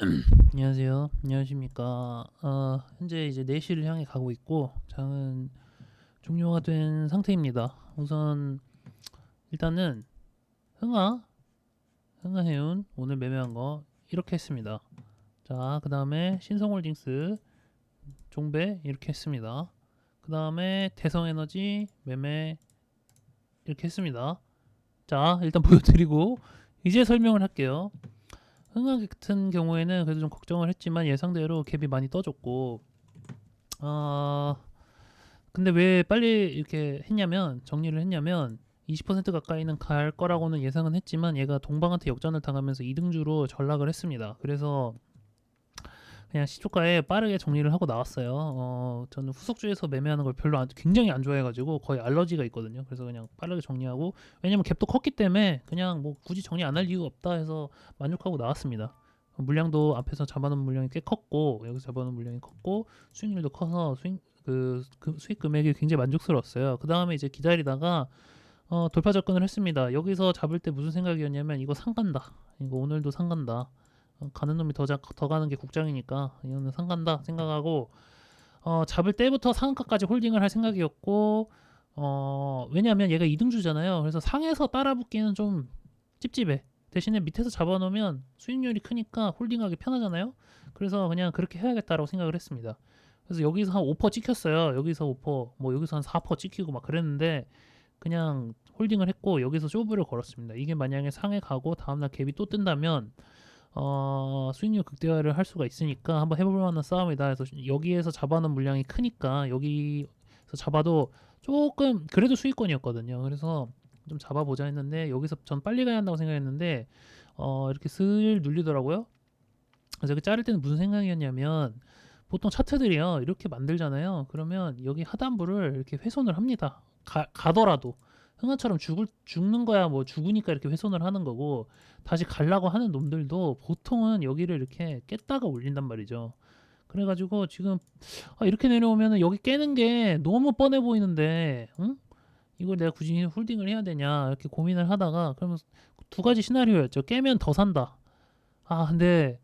안녕하세요. 안녕하십니까. 어, 현재 이제 4시를 향해 가고 있고 장은 종료가 된 상태입니다. 우선 일단은 흥아 흥아 해운 오늘 매매한 거 이렇게 했습니다. 자, 그 다음에 신성홀딩스 종배 이렇게 했습니다. 그 다음에 대성에너지 매매 이렇게 했습니다. 자, 일단 보여드리고 이제 설명을 할게요. 흥하 같은 경우에는 그래도 좀 걱정을 했지만 예상대로 갭이 많이 떠졌고 어 근데 왜 빨리 이렇게 했냐면 정리를 했냐면 20% 가까이는 갈 거라고는 예상은 했지만 얘가 동방한테 역전을 당하면서 2등주로 전락을 했습니다. 그래서 그냥 시초가에 빠르게 정리를 하고 나왔어요. 어, 저는 후속주에서 매매하는 걸 별로 안, 굉장히 안 좋아해가지고 거의 알러지가 있거든요. 그래서 그냥 빠르게 정리하고 왜냐면 갭도 컸기 때문에 그냥 뭐 굳이 정리 안 할 이유가 없다 해서 만족하고 나왔습니다. 물량도 앞에서 잡아놓은 물량이 꽤 컸고 여기서 잡아놓은 물량이 컸고 수익률도 커서 수익 그, 그 수익 금액이 굉장히 만족스러웠어요. 그 다음에 이제 기다리다가 어, 돌파 접근을 했습니다. 여기서 잡을 때 무슨 생각이었냐면 이거 상간다. 이거 오늘도 상간다. 어, 가는 놈이 더, 자, 더 가는 게 국장이니까 이거는 상간다 생각하고 어, 잡을 때부터 상한가까지 홀딩을 할 생각이었고 어, 왜냐하면 얘가 2등주잖아요. 그래서 상에서 따라붙기는 좀 찝찝해. 대신에 밑에서 잡아놓으면 수익률이 크니까 홀딩하기 편하잖아요. 그래서 그냥 그렇게 해야겠다라고 생각을 했습니다. 그래서 여기서 한 5% 찍혔어요. 여기서 5%, 뭐 여기서 한 4% 찍히고 막 그랬는데 그냥 홀딩을 했고 여기서 쇼부를 걸었습니다. 이게 만약에 상에 가고 다음날 갭이 또 뜬다면 어, 수익률 극대화를 할 수가 있으니까 한번 해볼 만한 싸움이다. 그래서 여기에서 잡아놓은 물량이 크니까 여기서 잡아도 조금 그래도 수익권이었거든요. 그래서 좀 잡아보자 했는데 여기서 전 빨리 가야 한다고 생각했는데 어, 이렇게 슬 눌리더라고요. 그래서 그 자를 때는 무슨 생각이었냐면 보통 차트들이요 이렇게 만들잖아요. 그러면 여기 하단부를 이렇게 훼손을 합니다. 가, 가더라도 흥아처럼 죽을 죽는 거야 뭐 죽으니까 이렇게 훼손을 하는 거고 다시 갈라고 하는 놈들도 보통은 여기를 이렇게 깼다가 올린단 말이죠. 그래가지고 지금 아, 이렇게 내려오면은 여기 깨는 게 너무 뻔해 보이는데, 응? 이걸 내가 굳이 홀딩을 해야 되냐 이렇게 고민을 하다가 그러면 두 가지 시나리오였죠. 깨면 더 산다. 아 근데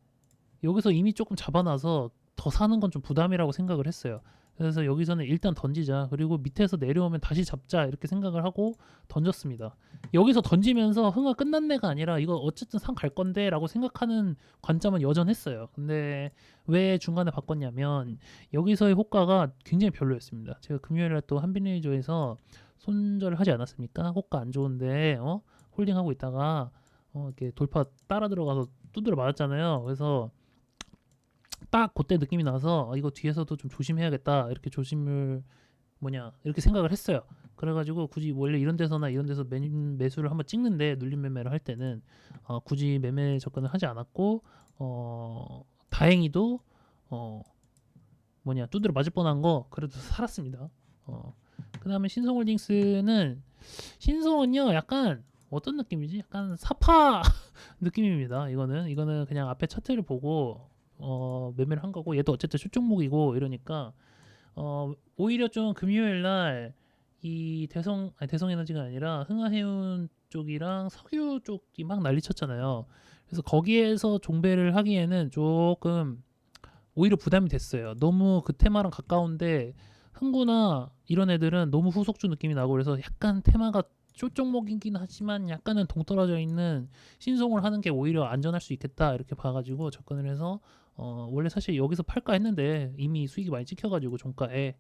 여기서 이미 조금 잡아놔서 더 사는 건 좀 부담이라고 생각을 했어요. 그래서 여기서는 일단 던지자. 그리고 밑에서 내려오면 다시 잡자. 이렇게 생각을 하고 던졌습니다. 여기서 던지면서 흥아 끝났네가 아니라 이거 어쨌든 상 갈 건데 라고 생각하는 관점은 여전했어요. 근데 왜 중간에 바꿨냐면 여기서의 호가가 굉장히 별로였습니다. 제가 금요일에 또 한빈레이저에서 손절을 하지 않았습니까? 호가 안 좋은데 어? 홀딩하고 있다가 어, 이렇게 돌파 따라 들어가서 두드려 맞았잖아요. 그래서 딱 그때 느낌이 나서 아, 이거 뒤에서도 좀 조심해야겠다 이렇게 조심을 뭐냐 이렇게 생각을 했어요. 그래가지고 굳이 원래 이런 데서나 이런 데서 매, 매수를 한번 찍는데 눌림 매매를 할 때는 어, 굳이 매매 접근을 하지 않았고 어, 다행히도 어, 뭐냐 두드려 맞을 뻔한 거 그래도 살았습니다. 어, 그 다음에 신성홀딩스는 신성은요 약간 어떤 느낌이지? 약간 사파 느낌입니다. 이거는 이거는 그냥 앞에 차트를 보고 어, 매매를 한 거고 얘도 어쨌든 쇼종목이고 이러니까 어, 오히려 좀 금요일 날 이 대성 아니 대성 에너지가 아니라 흥하해운 쪽이랑 석유 쪽이 막 난리쳤잖아요. 그래서 거기에서 종배를 하기에는 조금 오히려 부담이 됐어요. 너무 그 테마랑 가까운데 흥구나 이런 애들은 너무 후속주 느낌이 나고 그래서 약간 테마가 쇼종목이긴 하지만 약간은 동떨어져 있는 신송을 하는 게 오히려 안전할 수 있겠다 이렇게 봐가지고 접근을 해서 어 원래 사실 여기서 팔까 했는데 이미 수익이 많이 찍혀가지고 종가에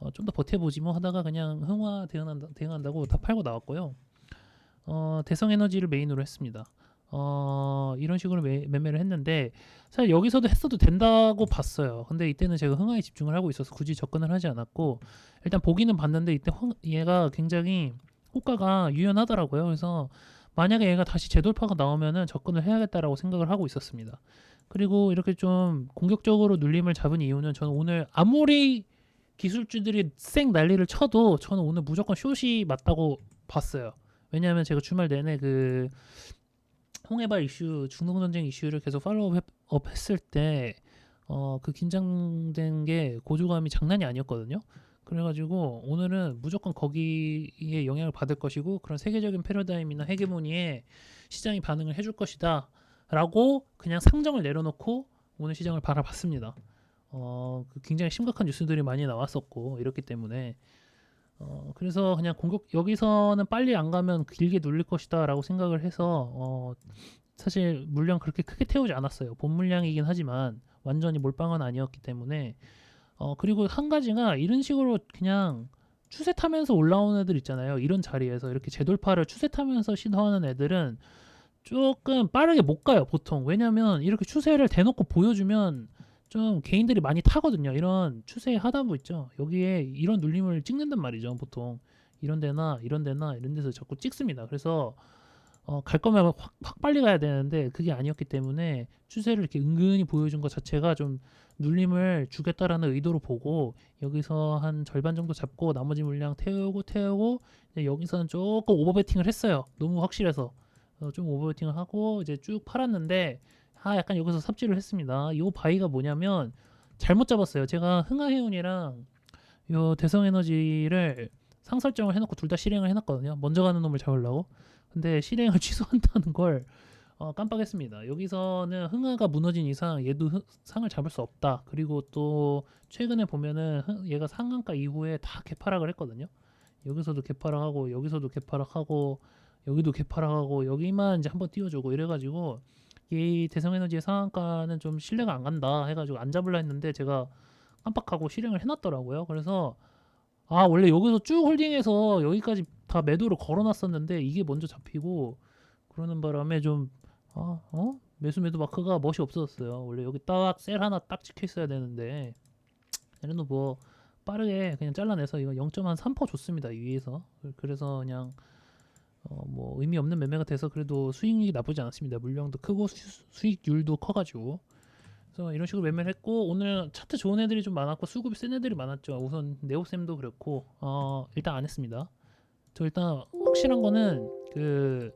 어 좀 더 버텨보지 뭐 하다가 그냥 흥화 대응한다, 대응한다고 다 팔고 나왔고요. 어 대성에너지를 메인으로 했습니다. 어 이런 식으로 매, 매매를 했는데 사실 여기서도 했어도 된다고 봤어요. 근데 이때는 제가 흥화에 집중을 하고 있어서 굳이 접근을 하지 않았고 일단 보기는 봤는데 이때 흥, 얘가 굉장히 호가가 유연하더라고요. 그래서 만약에 얘가 다시 재돌파가 나오면은 접근을 해야겠다라고 생각을 하고 있었습니다. 그리고 이렇게 좀 공격적으로 눌림을 잡은 이유는 저는 오늘 아무리 기술주들이 쌩 난리를 쳐도 저는 오늘 무조건 숏이 맞다고 봤어요. 왜냐하면 제가 주말 내내 그 홍해발 이슈, 중동 전쟁 이슈를 계속 팔로우업 했을 때 어, 그 긴장된 게 고조감이 장난이 아니었거든요. 그래가지고 오늘은 무조건 거기에 영향을 받을 것이고 그런 세계적인 패러다임이나 헤게모니에 시장이 반응을 해줄 것이다 라고 그냥 상정을 내려놓고 오늘 시장을 바라봤습니다. 어, 그 굉장히 심각한 뉴스들이 많이 나왔었고 이렇기 때문에 어, 그래서 그냥 공격 여기서는 빨리 안 가면 길게 눌릴 것이다라고 생각을 해서 어, 사실 물량 그렇게 크게 태우지 않았어요. 본 물량이긴 하지만 완전히 몰빵은 아니었기 때문에 어, 그리고 한 가지가 이런 식으로 그냥 추세 타면서 올라오는 애들 있잖아요. 이런 자리에서 이렇게 재돌파를 추세 타면서 시도하는 애들은 조금 빠르게 못 가요, 보통. 왜냐면 이렇게 추세를 대놓고 보여주면 좀 개인들이 많이 타거든요. 이런 추세 하단부 있죠. 여기에 이런 눌림을 찍는단 말이죠, 보통. 이런 데나 이런 데나 이런 데서 자꾸 찍습니다. 그래서 어, 갈 거면 확, 확 빨리 가야 되는데 그게 아니었기 때문에 추세를 이렇게 은근히 보여준 것 자체가 좀 눌림을 주겠다라는 의도로 보고 여기서 한 절반 정도 잡고 나머지 물량 태우고 태우고 여기서는 조금 오버베팅을 했어요. 너무 확실해서 어, 좀 오버베팅을 하고 이제 쭉 팔았는데 아 약간 여기서 삽질을 했습니다. 이 바이가 뭐냐면 잘못 잡았어요. 제가 흥하해운이랑 요 대성에너지를 상설정을 해놓고 둘 다 실행을 해놨거든요. 먼저 가는 놈을 잡으려고. 근데 실행을 취소한다는 걸 어, 깜빡했습니다. 여기서는 흥하가 무너진 이상 얘도 흥- 상을 잡을 수 없다. 그리고 또 최근에 보면은 흥- 얘가 상한가 이후에 다 개파락을 했거든요. 여기서도 개파락하고 여기서도 개파락하고 여기도 개파락하고 여기만 이제 한번 띄워주고 이래가지고 이 대성에너지의 상한가는 좀 신뢰가 안 간다 해가지고 안 잡으려 했는데 제가 깜빡하고 실행을 해놨더라고요. 그래서 아 원래 여기서 쭉 홀딩해서 여기까지 다 매도를 걸어놨었는데 이게 먼저 잡히고 그러는 바람에 좀 아, 어? 매수 매도 마크가 멋이 없어졌어요. 원래 여기 딱 셀 하나 딱 찍혀 있어야 되는데 얘는 뭐 빠르게 그냥 잘라내서 이거 0.3% 줬습니다 이 위에서 그- 그래서 그냥 어, 뭐 의미 없는 매매가 돼서 그래도 수익률이 나쁘지 않았습니다. 물량도 크고 수, 수익률도 커가지고 그래서 이런 식으로 매매를 했고 오늘 차트 좋은 애들이 좀 많았고 수급이 센 애들이 많았죠. 우선 네오쌤도 그렇고 어, 일단 안 했습니다. 저 일단 확실한 거는 그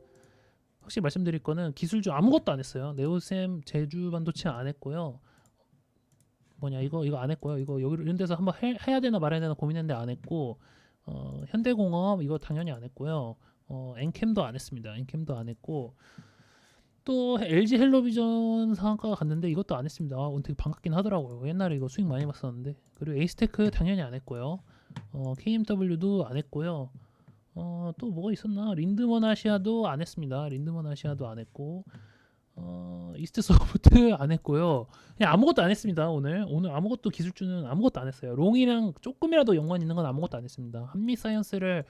확실히 말씀드릴 거는 기술주 아무것도 안 했어요. 네오쌤 제주 반도체 안 했고요. 뭐냐 이거 이거 안 했고요. 이거 여기 이런 데서 한번 해, 해야 되나 말아야 되나 고민했는데 안 했고 어, 현대공업 이거 당연히 안 했고요. 어, 엔캠도 안 했습니다. 엔캠도 안 했고 또 LG 헬로비전 상한가가 갔는데 이것도 안 했습니다. 아, 되게 반갑긴 하더라고요. 옛날에 이거 수익 많이 봤었는데 그리고 에이스테크 당연히 안 했고요. 어, KMW도 안 했고요. 어, 또 뭐가 있었나? 린드먼 아시아도 안 했습니다. 린드먼 아시아도 안 했고 어, 이스트 소프트 안 했고요. 그냥 아무것도 안 했습니다. 오늘 오늘 아무것도 기술주는 아무것도 안 했어요. 롱이랑 조금이라도 연관 있는 건 아무것도 안 했습니다. 한미 사이언스를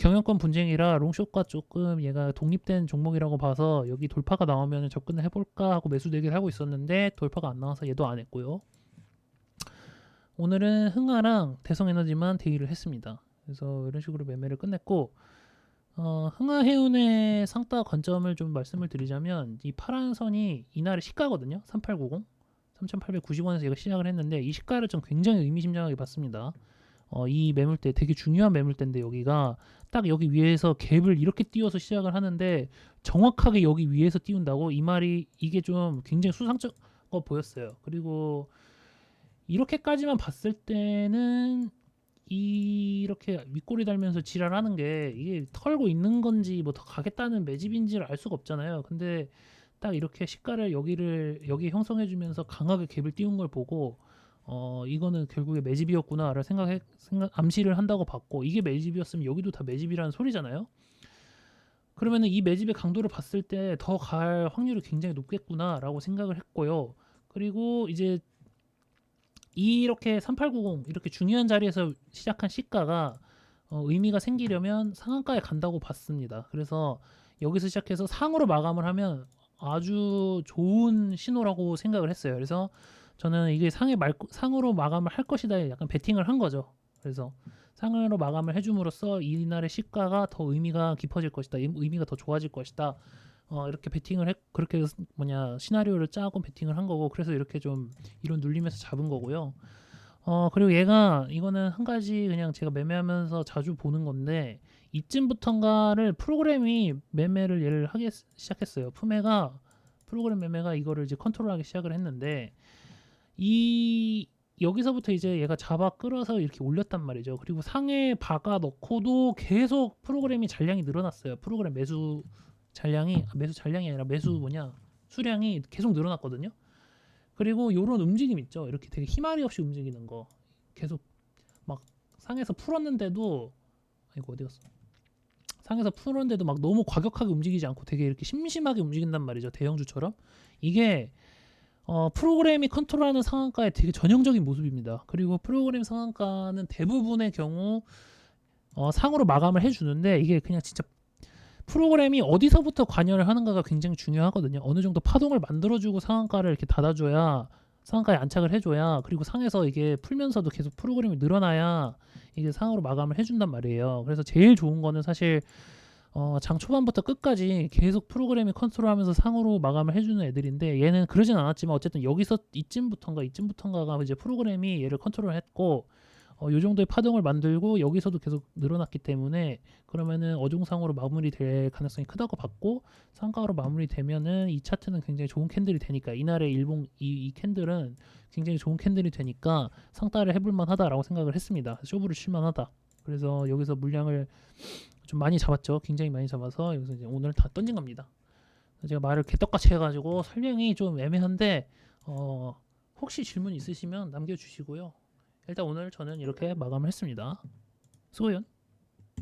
경영권 분쟁이라 롱숏과 조금 얘가 독립된 종목이라고 봐서 여기 돌파가 나오면 접근을 해볼까 하고 매수 대기를 하고 있었는데 돌파가 안 나와서 얘도 안 했고요. 오늘은 흥하랑 대성에너지만 대기를 했습니다. 그래서 이런 식으로 매매를 끝냈고 어, 흥하해운의 상따 관점을 좀 말씀을 드리자면 이 파란 선이 이날의 시가거든요. 3890 3,890원에서 얘가 시작을 했는데 이 시가를 좀 굉장히 의미심장하게 봤습니다. 어, 이 매물대 되게 중요한 매물대인데 여기가 딱 여기 위에서 갭을 이렇게 띄워서 시작을 하는데 정확하게 여기 위에서 띄운다고 이 말이 이게 좀 굉장히 수상쩍 어 보였어요. 그리고 이렇게까지만 봤을 때는 이렇게 윗꼬리 달면서 지랄하는 게 이게 털고 있는 건지 뭐 더 가겠다는 매집인지를 알 수가 없잖아요. 근데 딱 이렇게 시가를 여기를 여기 형성해 주면서 강하게 갭을 띄운 걸 보고 어 이거는 결국에 매집이었구나를 생각해 생각 암시를 한다고 봤고 이게 매집이었으면 여기도 다 매집이라는 소리잖아요. 그러면은 이 매집의 강도를 봤을 때 더 갈 확률이 굉장히 높겠구나라고 생각을 했고요. 그리고 이제 이렇게 3890 이렇게 중요한 자리에서 시작한 시가가 어, 의미가 생기려면 상한가에 간다고 봤습니다. 그래서 여기서 시작해서 상으로 마감을 하면 아주 좋은 신호라고 생각을 했어요. 그래서 저는 이게 상에 말, 상으로 마감을 할 것이다 약간 베팅을 한 거죠. 그래서 상으로 마감을 해줌으로써 이날의 시가가 더 의미가 깊어질 것이다. 의- 의미가 더 좋아질 것이다. 어, 이렇게 베팅을 했 그렇게 뭐냐 시나리오를 짜고 베팅을 한 거고 그래서 이렇게 좀 이런 눌림에서 잡은 거고요. 어 그리고 얘가 이거는 한 가지 그냥 제가 매매하면서 자주 보는 건데 이쯤부터인가를 프로그램이 매매를 얘를 하기 시작했어요. 푸메가 프로그램 매매가 이거를 이제 컨트롤하기 시작을 했는데 이 여기서부터 이제 얘가 잡아 끌어서 이렇게 올렸단 말이죠. 그리고 상에 박아 넣고도 계속 프로그램이 잔량이 늘어났어요. 프로그램 매수 잔량이 아, 매수 잔량이 아니라 매수 뭐냐 수량이 계속 늘어났거든요. 그리고 요런 움직임 있죠. 이렇게 되게 희말이 없이 움직이는 거 계속 막 상에서 풀었는데도 이거 어디 갔어? 상에서 풀었는데도 막 너무 과격하게 움직이지 않고 되게 이렇게 심심하게 움직인단 말이죠. 대형주처럼 이게 어, 프로그램이 컨트롤하는 상한가의 되게 전형적인 모습입니다. 그리고 프로그램 상한가는 대부분의 경우 어, 상으로 마감을 해주는데 이게 그냥 진짜 프로그램이 어디서부터 관여를 하는가가 굉장히 중요하거든요. 어느 정도 파동을 만들어주고 상한가를 이렇게 닫아줘야 상한가에 안착을 해줘야 그리고 상에서 이게 풀면서도 계속 프로그램이 늘어나야 이게 상으로 마감을 해준단 말이에요. 그래서 제일 좋은 거는 사실 어, 장 초반부터 끝까지 계속 프로그램이 컨트롤하면서 상으로 마감을 해주는 애들인데 얘는 그러진 않았지만 어쨌든 여기서 이쯤부터인가 이쯤부터인가가 이제 프로그램이 얘를 컨트롤했고 어, 요 정도의 파동을 만들고 여기서도 계속 늘어났기 때문에 그러면은 어종상으로 마무리될 가능성이 크다고 봤고 상가로 마무리되면은 이 차트는 굉장히 좋은 캔들이 되니까 이날의 일봉 이, 이 캔들은 굉장히 좋은 캔들이 되니까 상따를 해볼 만하다라고 생각을 했습니다. 쇼부를 칠 만하다. 그래서 여기서 물량을 좀 많이 잡았죠. 굉장히 많이 잡아서 여기서 이제 오늘 다 던진 겁니다. 제가 말을 개떡같이 해가지고 설명이 좀 애매한데 어, 혹시 질문 있으시면 남겨주시고요. 일단 오늘 저는 이렇게 마감을 했습니다. 수고연.